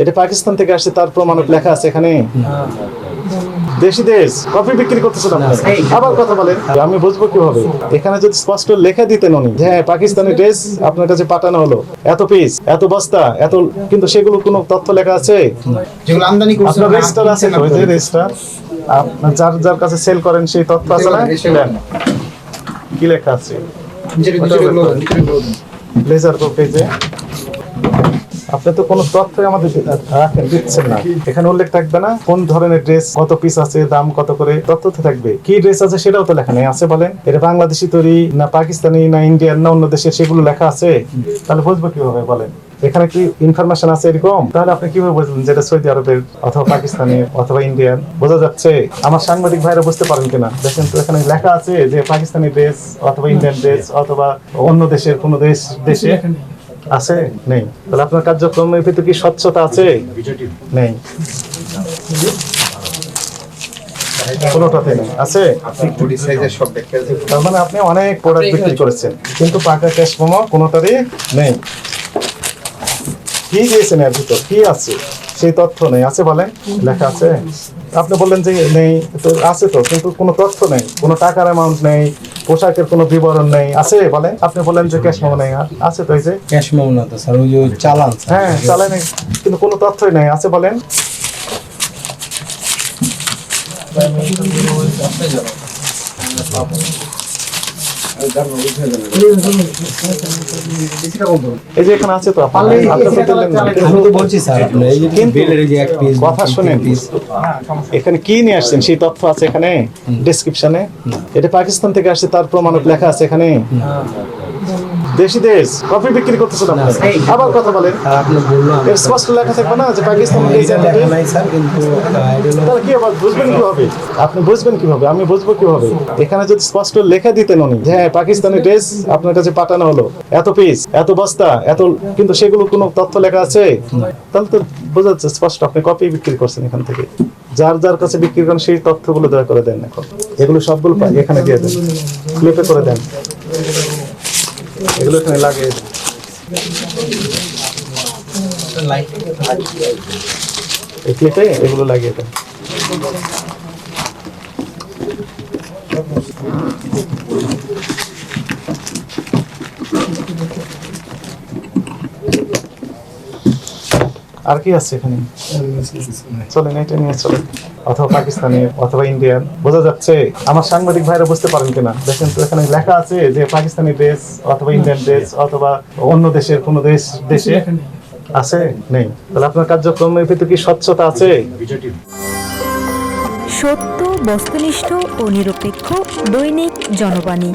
এটা পাকিস্তান থেকে আসছে তার প্রমাণক লেখা আছে এখানে। দেশি দেশ কফি বিক্রি করতেছেন আপনি? আবার কথা বলেন। আমি বুঝব কীভাবে? এখানে যদি স্পষ্ট লেখা দিতেন উনি হ্যাঁ পাকিস্তানি ড্রেস আপনার কাছে পাঠানো হলো। এত পিস এত বস্তা এত কিন্তু সেগুলো কোনো তথ্য লেখা আছে? যেগুলো আমদানি করছে আপনার রেজিস্টার আছে ওই যে রেজিস্টার আপনার যার যার কাছে সেল করেন সেই তথ্য আছে না। কি লেখা আছে? লেজার আপনি তো কোনো তথ্যই আমাদের রাখেন, দিচ্ছেন না। এখানে উল্লেখ থাকবে না কোন ধরনের ড্রেস, কত পিস আছে, দাম কত করে, তথ্য তো থাকবে। কি ড্রেস আছে সেটাও তো লেখা নেই, আছে বলেন। এটা বাংলাদেশি তৈরি, না পাকিস্তানি, না ইন্ডিয়ান, না অন্য দেশের, সেগুলো লেখা আছে। তাহলে বুঝব কীভাবে বলেন? এখানে কি ইনফরমেশন আছে এরকম? তাহলে আপনি কীভাবে বুঝলেন যেটা সৌদি আরবের অথবা পাকিস্তানি অথবা ইন্ডিয়ান? বোঝা যাচ্ছে। আমার সাংবাদিক ভাইরা বুঝতে পারেন কিনা? দেখেন তো এখানে লেখা আছে যে পাকিস্তানি ড্রেস অথবা ইন্ডিয়ান ড্রেস অথবা অন্য দেশের কোনো দেশ, দেশে আছে? নেই। তাহলে আপনার কার্যক্রমের ভিতরে কি স্বচ্ছতা আছে? নেই। মানে আপনি ভিতর? কি আছে? সেই তথ্য নেই। আছে বলেন আছে? আপনি বললেন যে নেই, তো আছে তো, কিন্তু কোনো তথ্য নেই, কোনো টাকার অ্যামাউন্ট নেই পোশাকের কোনো বিবরণ নেই। আছে? বলেন। আপনি বলেন যে ক্যাশ মোমো নেই। আছে তো এই যে? ক্যাশ মেমো না তো স্যার ওই যে চালান হ্যাঁ চালান। কিন্তু কোনো তথ্যই নেই। আছে বলেন। এই যে এখানে আছে তো আপনি আপনি তো দিলেন না। আমি তো বলছি স্যার আপনি এই যে কিন্তু- বিলের এই যে এক পিস কথা শুনেন এখানে কি নিয়ে আসছেন? সেই তথ্য আছে এখানে? ডেসক্রিপশনে এটা পাকিস্তান থেকে আসছে তার প্রমাণক লেখা আছে এখানে। দেশি দেশ কফি বিক্রি করতেছেন আবার কথা বলেন। এর স্পষ্ট লেখা থাকবে না যে পাকিস্তান তাহলে কি আবার বুঝবেন কীভাবে? আপনি বুঝবেন কীভাবে? আমি বুঝব কীভাবে? এখানে যদি স্পষ্ট লেখা দিতেন উনি হ্যাঁ পাকিস্তানি ড্রেস আপনার কাছে পাঠানো হলো। এত পিস এত বস্তা এত কিন্তু সেগুলো কোনো তথ্য লেখা আছে? তাহলে তো বোঝা যাচ্ছে স্পষ্ট আপনি কপি বিক্রি করছেন এখান থেকে। যার যার কাছে বিক্রি করেন সেই তথ্যগুলো দয়া করে দেন এখন। এগুলো সবগুলো এখানে দিয়ে দেন। ক্লিপে করে দেন। এগুলো এখানে লাগে। এই এগুলো লাগিয়ে দেন আর কি আছে এখানে? চলেন এটা নিয়ে চলেন। অথবা পাকিস্তানি অথবা ইন্ডিয়ান বোঝা যাচ্ছে আমার সাংবাদিক ভাইরা বুঝতে পারেন কিনা। দেখেন তো এখানে লেখা আছে যে পাকিস্তানি দেশ অথবা ইন্ডিয়ান দেশ অথবা অন্য দেশের কোনো দেশ দেশে আছে? নেই। তাহলে আপনার কার্যক্রমের ভিতরে কি স্বচ্ছতা আছে? সত্য বস্তুনিষ্ঠ ও নিরপেক্ষ দৈনিক জনবাণী।